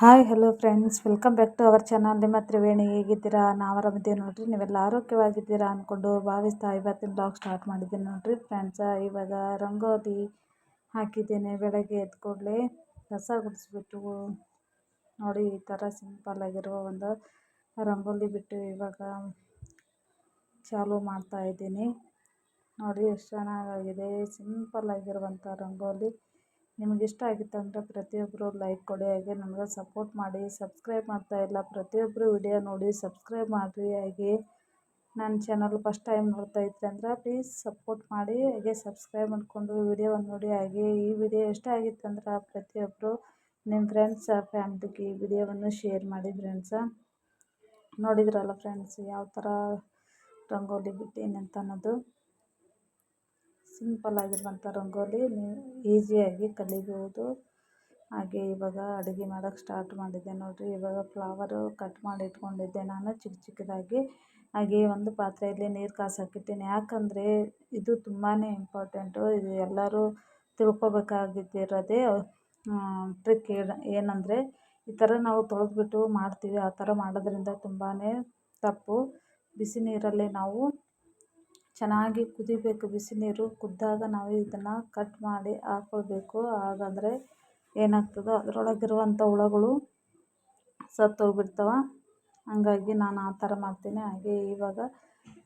Hi, hello friends. Welcome back to our channel. ನಿಮ್ಮ ತ್ರಿವೇಣಿ ಹೇಗಿದ್ದೀರಾ? ನಾವು ಆರಾಮಿದ್ದೀವಿ ನೋಡಿರಿ, ನೀವೆಲ್ಲ ಆರೋಗ್ಯವಾಗಿದ್ದೀರಾ ಅಂದ್ಕೊಂಡು ಭಾವಿಸ್ತಾ ಇವತ್ತಿನ ಬ್ಲಾಗ್ ಸ್ಟಾರ್ಟ್ ಮಾಡಿದ್ದೀನಿ ನೋಡಿರಿ ಫ್ರೆಂಡ್ಸ. ಇವಾಗ ರಂಗೋಲಿ ಹಾಕಿದ್ದೇನೆ ಬೆಳಗ್ಗೆ ಎದ್ದ ಕೂಡಲೇ. ಕಸ ಗುಡಿಸ್ಬಿಟ್ಟು ನೋಡಿ, ಈ ಥರ ಸಿಂಪಲ್ ಆಗಿರುವ ಒಂದು ರಂಗೋಲಿ ಬಿಟ್ಟು ಇವಾಗ ಚಾಲು ಮಾಡ್ತಾ ಇದ್ದೀನಿ. ನೋಡಿ, ಎಷ್ಟು ಚೆನ್ನಾಗಾಗಿದೆ. ಸಿಂಪಲ್ ಆಗಿರುವಂಥ ರಂಗೋಲಿ. ನಿಮ್ಗೆ ಇಷ್ಟ ಆಗಿತ್ತು ಅಂದರೆ ಪ್ರತಿಯೊಬ್ಬರು ಲೈಕ್ ಕೊಡಿ, ಹಾಗೆ ನಮಗೆ ಸಪೋರ್ಟ್ ಮಾಡಿ ಸಬ್ಸ್ಕ್ರೈಬ್ ಮಾಡ್ತಾ ಇಲ್ಲ ಪ್ರತಿಯೊಬ್ಬರು ವಿಡಿಯೋ ನೋಡಿ ಸಬ್ಸ್ಕ್ರೈಬ್ ಮಾಡಿರಿ, ಹಾಗೆ ನನ್ನ ಚಾನಲ್ ಫಸ್ಟ್ ಟೈಮ್ ನೋಡ್ತಾ ಇದ್ರಿ ಅಂದ್ರೆ ಪ್ಲೀಸ್ ಸಪೋರ್ಟ್ ಮಾಡಿ, ಹಾಗೆ ಸಬ್ಸ್ಕ್ರೈಬ್ ಮಾಡಿಕೊಂಡು ವಿಡಿಯೋವನ್ನು ನೋಡಿ, ಹಾಗೆ ಈ ವಿಡಿಯೋ ಇಷ್ಟ ಆಗಿತ್ತು ಅಂದ್ರೆ ಪ್ರತಿಯೊಬ್ಬರು ನಿಮ್ಮ ಫ್ರೆಂಡ್ಸ್ ಫ್ಯಾಮ್ಲಿಗೆ ಈ ವಿಡಿಯೋವನ್ನು ಶೇರ್ ಮಾಡಿ ಫ್ರೆಂಡ್ಸ ನೋಡಿದ್ರಲ್ಲ ಫ್ರೆಂಡ್ಸ್ ಯಾವ ಥರ ರಂಗೋಲಿ ಬಿಟ್ಟೀನಿ ಅಂತ ಅನ್ನೋದು. ಸಿಂಪಲ್ ಆಗಿರುವಂಥ ರಂಗೋಲಿ ನೀವು ಈಸಿಯಾಗಿ ಕಲಿಬೋದು. ಹಾಗೆ ಇವಾಗ ಅಡುಗೆ ಮಾಡೋಕೆ ಸ್ಟಾರ್ಟ್ ಮಾಡಿದ್ದೆ ನೋಡಿರಿ. ಇವಾಗ ಫ್ಲವರು ಕಟ್ ಮಾಡಿ ಇಟ್ಕೊಂಡಿದ್ದೆ ನಾನು ಚಿಕ್ಕ ಚಿಕ್ಕದಾಗಿ. ಹಾಗೆ ಒಂದು ಪಾತ್ರೆಯಲ್ಲಿ ನೀರು ಕಾಸಕ್ಕಿಟ್ಟಿನಿ ಯಾಕಂದರೆ ಇದು ತುಂಬಾ ಇಂಪಾರ್ಟೆಂಟು ಇದು ಎಲ್ಲರೂ ತಿಳ್ಕೊಬೇಕಾಗಿದ್ದಿರೋದೇ ಟ್ರಿಕ್ ಏನು, ಏನಂದರೆ ಈ ಥರ ನಾವು ತೊಳೆದ್ಬಿಟ್ಟು ಮಾಡ್ತೀವಿ. ಆ ಥರ ಮಾಡೋದ್ರಿಂದ ತುಂಬಾ ತಪ್ಪು. ಬಿಸಿ ನೀರಲ್ಲಿ ನಾವು ಚೆನ್ನಾಗಿ ಕುದಿಬೇಕು. ಬಿಸಿ ನೀರು ಕುದ್ದಾಗ ನಾವು ಇದನ್ನು ಕಟ್ ಮಾಡಿ ಹಾಕ್ಕೊಳ್ಬೇಕು ಹಾಗಾದರೆ ಏನಾಗ್ತದೋ? ಅದರೊಳಗಿರುವಂಥ ಹುಳಗಳು ಸತ್ತೋಗ್ಬಿಡ್ತವೆ. ಹಂಗಾಗಿ ನಾನು ಆ ಥರ ಮಾಡ್ತೀನಿ. ಹಾಗೆ ಇವಾಗ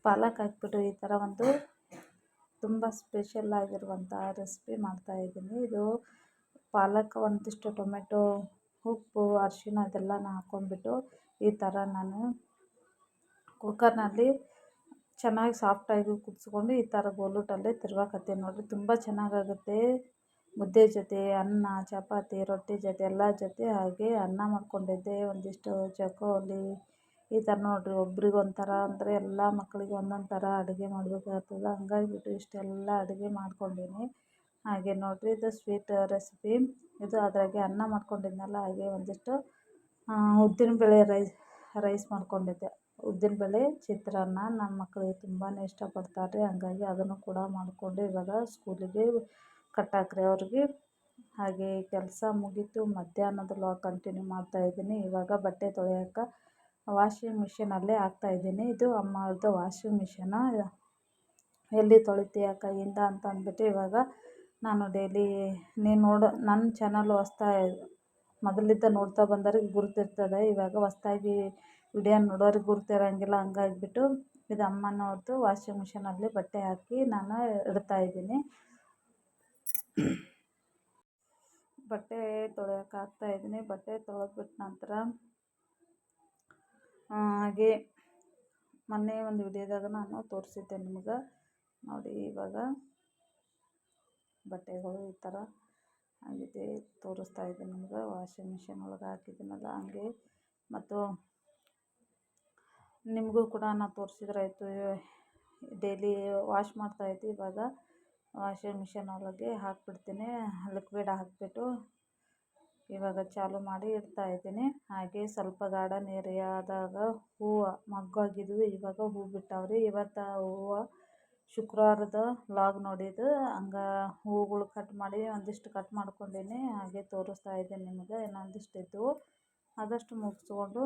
ಪಾಲಕ್ ಹಾಕ್ಬಿಟ್ಟು ಈ ಥರ ಒಂದು ತುಂಬ ಸ್ಪೆಷಲ್ ಆಗಿರುವಂಥ ರೆಸಿಪಿ ಮಾಡ್ತಾಯಿದ್ದೀನಿ ಇದು ಪಾಲಕ್ ಒಂದಿಷ್ಟು ಟೊಮೆಟೊ, ಉಪ್ಪು, ಅರಿಶಿಣ ಅದೆಲ್ಲನ ಹಾಕ್ಕೊಂಡ್ಬಿಟ್ಟು ಈ ಥರ ನಾನು ಕುಕ್ಕರ್ನಲ್ಲಿ ಚೆನ್ನಾಗಿ ಸಾಫ್ಟಾಗಿ ಕುದಿಸ್ಕೊಂಡು ಈ ಥರ ಗೋಲುಟಲ್ಲೇ ತಿರ್ವಾಕತ್ತೀನಿ ನೋಡಿರಿ ತುಂಬ ಚೆನ್ನಾಗಾಗುತ್ತೆ. ಮುದ್ದೆ ಜೊತೆ, ಅನ್ನ, ಚಪಾತಿ, ರೊಟ್ಟಿ ಜೊತೆ, ಎಲ್ಲ ಜೊತೆ ಹಾಗೆ ಅನ್ನ ಮಾಡ್ಕೊಂಡಿದ್ದೆ. ಒಂದಿಷ್ಟು ಚಕೋಲಿ ಈ ಥರ ನೋಡಿರಿ, ಒಬ್ರಿಗೆ ಒಂಥರ ಅಂದರೆ ಎಲ್ಲ ಮಕ್ಕಳಿಗೆ ಒಂದೊಂದು ಥರ ಅಡುಗೆ ಮಾಡಬೇಕಾಗ್ತದೆ. ಹಂಗಾಗಿಬಿಟ್ಟು ಇಷ್ಟೆಲ್ಲ ಅಡುಗೆ ಮಾಡ್ಕೊಂಡೀನಿ. ಹಾಗೆ ನೋಡಿರಿ, ಇದು ಸ್ವೀಟ್ ರೆಸಿಪಿ. ಇದು ಅದರಾಗೆ ಅನ್ನ ಮಾಡ್ಕೊಂಡಿದ್ನಲ್ಲ, ಹಾಗೆ ಒಂದಿಷ್ಟು ಉದ್ದಿನಬೇಳೆ ರೈಸ್ ರೈಸ್ ಮಾಡ್ಕೊಂಡಿದ್ದೆ. ಉದ್ದಿನಬೇಳೆ ಚಿತ್ರಾನ್ನ ನಮ್ಮ ಮಕ್ಕಳಿಗೆ ತುಂಬಾ ಇಷ್ಟಪಡ್ತಾರೆ ಹಂಗಾಗಿ ಅದನ್ನು ಕೂಡ ಮಾಡಿಕೊಂಡು ಇವಾಗ ಸ್ಕೂಲಿಗೆ ಕಟ್ಟಾಕ್ರಿ ಅವ್ರಿಗೆ. ಹಾಗೆ ಕೆಲಸ ಮುಗೀತು. ಮಧ್ಯಾಹ್ನದ ವ್ಲಾಗ್ ಕಂಟಿನ್ಯೂ ಮಾಡ್ತಾಯಿದ್ದೀನಿ ಇವಾಗ ಬಟ್ಟೆ ತೊಳೆಯೋಕೆ ವಾಷಿಂಗ್ ಮಿಷಿನಲ್ಲೇ ಹಾಕ್ತಾಯಿದ್ದೀನಿ ಇದು ಅಮ್ಮವ್ರದ್ದು ವಾಷಿಂಗ್ ಮಿಷಿನ ಎಲ್ಲಿ ತೊಳಿತೀಯ ಕೈಯಿಂದ ಅಂತ ಅಂದ್ಬಿಟ್ಟು ಇವಾಗ ನಾನು ಡೈಲಿ ನೀನು ನೋಡೋ ನನ್ನ ಚಾನಲ್ ಹೊಸ್ದಾಗಿ ಮೊದಲಿದ್ದ ನೋಡ್ತಾ ಬಂದವ್ರಿಗೆ ಗುರುತಿರ್ತದೆ. ಇವಾಗ ಹೊಸ್ದಾಗಿ ವಿಡಿಯೋ ನೋಡೋರಿಗೆ ಗುರುತಿರೋಂಗಿಲ್ಲ. ಹಂಗಾಗ್ಬಿಟ್ಟು ಇದು ಅಮ್ಮನವ್ರದ್ದು ವಾಷಿಂಗ್ ಮಿಷಿನಲ್ಲಿ ಬಟ್ಟೆ ಹಾಕಿ ನಾನು ಇಡ್ತಾಯಿದ್ದೀನಿ ಬಟ್ಟೆ ತೊಳೆಯೋಕೆ ಹಾಕ್ತಾಯಿದ್ದೀನಿ ಬಟ್ಟೆ ತೊಳೆದ್ಬಿಟ್ಟು ನಂತರ ಹಾಗೆ ಮೊನ್ನೆ ಒಂದು ವಿಡಿಯೋದಾಗ ನಾನು ತೋರಿಸಿದ್ದೆ ನಿಮ್ಗೆ. ನೋಡಿ ಇವಾಗ ಬಟ್ಟೆಗಳು ಈ ಥರ ಆಗಿದೆ, ತೋರಿಸ್ತಾ ಇದೆ ನಿಮ್ಗೆ, ವಾಷಿಂಗ್ ಮಿಷಿನ್ ಒಳಗೆ ಹಾಕಿದ್ದೀನಲ್ಲ ಹಂಗೆ. ಮತ್ತು ನಿಮಗೂ ಕೂಡ ನಾನು ತೋರಿಸಿದ್ರಾಯ್ತು ಡೈಲಿ ವಾಶ್ ಮಾಡ್ತಾಯಿದ್ದೆ ಇವಾಗ ವಾಷಿಂಗ್ ಮಿಷಿನ್ ಒಳಗೆ ಹಾಕಿಬಿಡ್ತೀನಿ, ಲಿಕ್ವಿಡ್ ಹಾಕಿಬಿಟ್ಟು ಇವಾಗ ಚಾಲು ಮಾಡಿ ಇಡ್ತಾ ಇದ್ದೀನಿ. ಹಾಗೆ ಸ್ವಲ್ಪ ಗಾರ್ಡನ್ ಏರಿಯಾದಾಗ ಹೂವು ಮೊಗ್ಗಾಗಿದ್ವು ಇವಾಗ ಹೂ ಬಿಟ್ಟಾವ್ರಿ. ಇವತ್ತು ಹೂವು ಶುಕ್ರವಾರದ ವ್ಲಾಗ್ ನೋಡಿದ್ದು, ಹಂಗೆ ಹೂವುಗಳು ಕಟ್ ಮಾಡಿ ಒಂದಿಷ್ಟು ಕಟ್ ಮಾಡ್ಕೊಂಡೀನಿ, ಹಾಗೆ ತೋರಿಸ್ತಾ ಇದ್ದೆ ನಿಮಗೆ ಇನ್ನೊಂದಿಷ್ಟು ಇದ್ದವು ಆದಷ್ಟು ಮುಗಿಸ್ಕೊಂಡು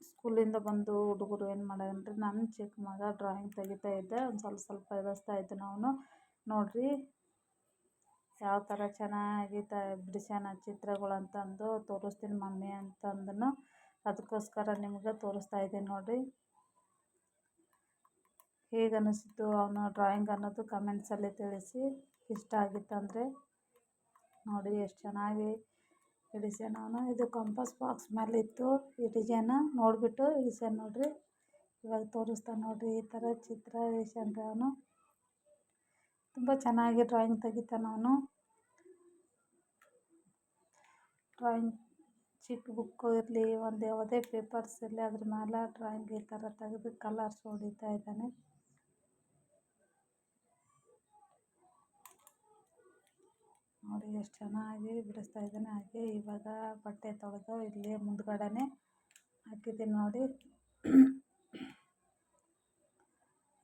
ಸ್ಕೂಲಿಂದ ಬಂದು ಹುಡುಗರು ಏನು ಮಾಡ್ಯಾನ್ರಿ ನನ್ನ ಚಿಕ್ಕ ಮಗ ಡ್ರಾಯಿಂಗ್ ತೆಗಿತಾ ಇದ್ದೆ, ಒಂದು ಸ್ವಲ್ಪ ಸ್ವಲ್ಪ ಎದುರಿಸ್ತಾ ಇದ್ದೆ ಅವನು ನೋಡಿರಿ, ಯಾವ ಥರ ಚೆನ್ನಾಗಿ ತ ಬಿಡಿಸ್ಯಾನ ಚಿತ್ರಗಳು ಅಂತಂದು ತೋರಿಸ್ತೀನಿ ಮಮ್ಮಿ ಅಂತಂದನು. ಅದಕ್ಕೋಸ್ಕರ ನಿಮ್ಗೆ ತೋರಿಸ್ತಾ ಇದ್ದೀನಿ ನೋಡಿರಿ. ಹೇಗೆ ಅನಿಸಿತು ಅವನ ಡ್ರಾಯಿಂಗ್ ಅನ್ನೋದು ಕಮೆಂಟ್ಸಲ್ಲಿ ತಿಳಿಸಿ. ಇಷ್ಟ ಆಗಿತ್ತಂದರೆ ನೋಡಿ ಎಷ್ಟು ಚೆನ್ನಾಗಿ ಇಳಿಸ್ಯಾನ ಅವನು. ಇದು ಕಂಪಾಸ್ ಬಾಕ್ಸ್ ಮೇಲೆ ಇತ್ತು ಈ ಡಿಸೈನ ನೋಡಿಬಿಟ್ಟು ಇಳಿಸ್ಯಾನ ನೋಡಿರಿ. ಇವಾಗ ತೋರಿಸ್ತಾನೆ ನೋಡಿರಿ ಈ ಥರ ಚಿತ್ರ ಇಳಿಸ್ಯಾನ್ರಿ ಅವನು. ತುಂಬ ಚೆನ್ನಾಗಿ ಡ್ರಾಯಿಂಗ್ ತೆಗಿತಾನೆ ಅವನು. ಡ್ರಾಯಿಂಗ್ ಚಿಕ್ಕ ಬುಕ್ಕು ಇರಲಿ, ಒಂದು, ಯಾವುದೇ ಪೇಪರ್ಸ್ ಇರಲಿ, ಅದ್ರ ಮೇಲೆ ಡ್ರಾಯಿಂಗ್ ಈ ಥರ ತೆಗೆದು ಕಲರ್ಸ್ ಹೊಡಿತಾ ಇದ್ದಾನೆ. ನೋಡಿ, ಎಷ್ಟು ಚೆನ್ನಾಗಿ ಬಿಡಿಸ್ತಾ ಇದ್ದಾನೆ. ಹಾಗೆ ಇವಾಗ ಬಟ್ಟೆ ತೊಳೆದು ಇಲ್ಲಿ ಮುಂದ್ಗಡೆನೆ ಹಾಕಿದ್ದೀನಿ ನೋಡಿ.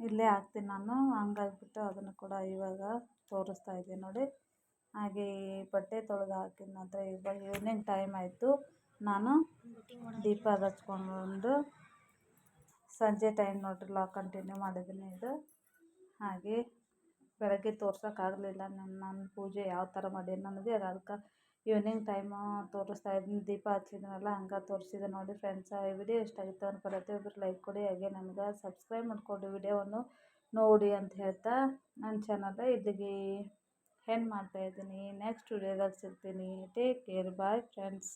ಇಲ್ಲೇ ಹಾಕ್ತೀನಿ ನಾನು. ಹಂಗಾಗ್ಬಿಟ್ಟು ಅದನ್ನು ಕೂಡ ಇವಾಗ ತೋರಿಸ್ತಾ ಇದ್ದೀನಿ ನೋಡಿ. ಹಾಗೆ ಬಟ್ಟೆ ತೊಳೆದು ಹಾಕಿದ ನಂತರ ಇವಾಗ ಈವ್ನಿಂಗ್ ಟೈಮ್ ಆಯಿತು, ನಾನು ದೀಪ ಹಚ್ಕೊಂಡು ಸಂಜೆ ಟೈಮ್ ನೋಡಿರಿ ಲಾಗ್ ಕಂಟಿನ್ಯೂ ಮಾಡಿದ್ದೀನಿ ಇದು. ಹಾಗೆ ಬೆಳಗ್ಗೆ ತೋರ್ಸೋಕ್ಕಾಗಲಿಲ್ಲ ನಾನು ನನ್ನ ಪೂಜೆ ಯಾವ ಥರ ಮಾಡೀನಿ ಅನ್ನೋದು ಅದಕ್ಕೆ ಈವ್ನಿಂಗ್ ಟೈಮು ತೋರಿಸ್ತಾ ಇದ್ದೀನಿ ದೀಪ ಹಚ್ಚಿದ್ನಲ್ಲ, ಹಂಗೆ ತೋರಿಸಿದೆ ನೋಡಿ ಫ್ರೆಂಡ್ಸ್ ಈ ವಿಡಿಯೋ ಇಷ್ಟ ಆಗಿತ್ತು ಅಂತ ಪ್ರತಿಯೊಬ್ಬರು ಲೈಕ್ ಕೊಡಿ. ಹಾಗೆ ನನಗೆ ಸಬ್ಸ್ಕ್ರೈಬ್ ಮಾಡಿಕೊಂಡು ವಿಡಿಯೋವನ್ನು ನೋಡಿ ಅಂತ ಹೇಳ್ತಾ ನನ್ನ ಚಾನಲ್ ಇಲ್ಲಿಗೆ ಹೆಣ್ಣು ಮಾಡ್ತಾಯಿದ್ದೀನಿ ನೆಕ್ಸ್ಟ್ ವಿಡಿಯೋದಾಗ ಸಿಗ್ತೀನಿ. Take care bye friends